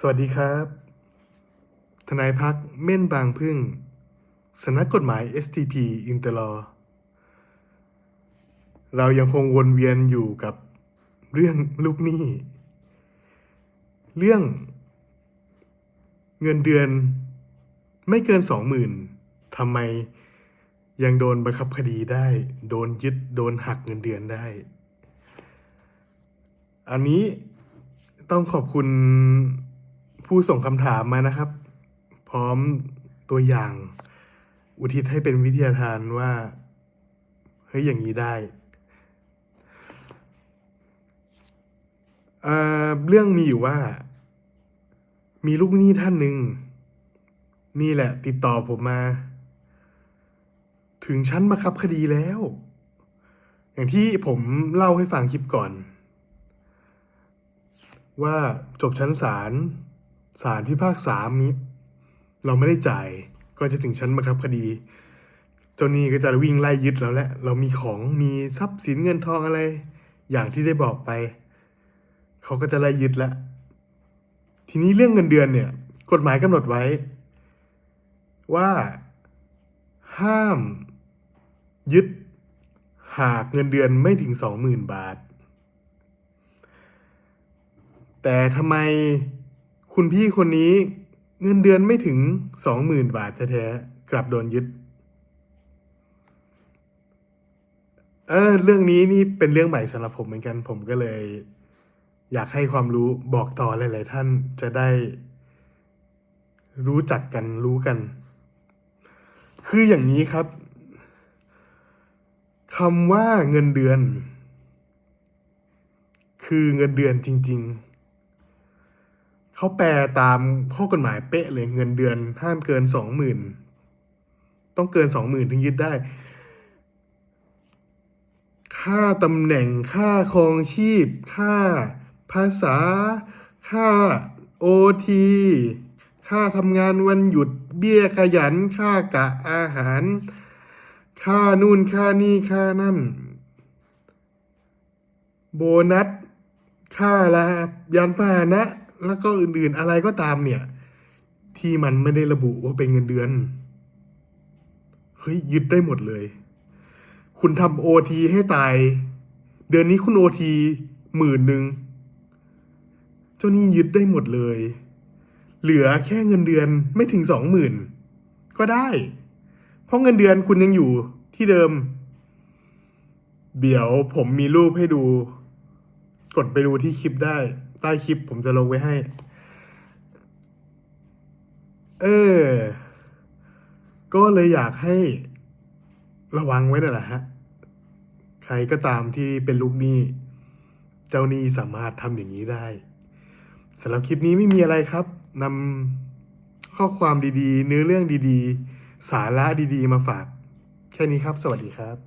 สวัสดีครับ ทนายพักเม่นบางพึ่งสำนักกฎหมาย STP อินเตอร์ลอเรายังคงวนเวียนอยู่กับเรื่องลูกหนี้ เรื่องเงินเดือนไม่เกินสองหมื่นทำไมยังโดนบังคับคดีได้ โดนยึดโดนหักเงินเดือนได้ อันนี้ต้องขอบคุณ ผู้ส่งคำถามมานะครับ พร้อมตัวอย่าง อุทิศให้เป็นวิทยาทานว่า เฮ้ย อย่างนี้ได้เอ่อเรื่องมีอยู่ว่า มีลูกหนี้ท่านหนึ่ง นี่แหละ ติดต่อผมมา ถึงชั้นบังคับคดีแล้ว อย่างที่ผมเล่าให้ฟังคลิปก่อน ว่าจบชั้นศาล ศาลพิพากษานี้เราไม่ได้จ่ายก็จะถึงชั้นบังคับคดี เจ้าหนี้ก็จะวิ่งไล่ยึดเราแหละเรามีของมีทรัพย์สินเงินทองอะไร อย่างที่ได้บอกไป เขาก็จะไล่ยึดแล้วทีนี้เรื่องเงินเดือนเนี่ย กฎหมายกำหนดไว้ ว่าห้ามยึดหากเงินเดือนไม่ถึงสองหมื่นบาท แต่ทำไม คุณพี่คนนี้เงินเดือนไม่ถึงสองหมื่นบาทแท้ๆกลับโดนยึด เออเรื่องนี้นี่เป็นเรื่องใหม่สำหรับผมเหมือนกัน ผมก็เลย อยากให้ความรู้บอกต่อหลาย ๆ ท่านจะได้ รู้จักกันรู้กัน คืออย่างนี้ครับคำว่าเงินเดือน คือเงินเดือนจริง ๆ เขาแปลตามข้อกฎหมายเป๊ะเลยเงินเดือนห้ามเกินสองหมื่นต้องเกินสองหมื่นถึงยึดได้ ค่าตำแหน่งค่าครองชีพ ค่าภาษา ค่าโอทีค่าทำงานวันหยุดเบี้ยขยัน ค่ากะอาหาร ค่านู่นค่านี่ค่านั่น โบนัส ค่าลายานพาหนะ แล้วก็อื่นๆอะไรก็ตามเนี่ย ที่มันไม่ได้ระบุว่าเป็นเงินเดือนเฮ้ยยึดได้หมดเลย คุณทำโอทีให้ตาย เดือนนี้คุณโอทีหมื่นหนึ่งเจ้านี้ยึดได้หมดเลย เหลือแค่เงินเดือนไม่ถึงสองหมื่นก็ได้ เพราะเงินเดือนคุณยังอยู่ที่เดิม เดี๋ยวผมมีรูปให้ดู กดไปดูที่คลิปได้ ใต้คลิปผมจะลงไว้ให้ เออ ก็เลยอยากให้ระวังไว้นั่นแหละฮะ ใครก็ตามที่เป็นลูกหนี้ เจ้าหนี้สามารถทำอย่างนี้ได้สำหรับคลิปนี้ไม่มีอะไรครับนำข้อความดีๆ เนื้อเรื่องดีๆ สาระดีๆ มาฝาก แค่นี้ครับ สวัสดีครับ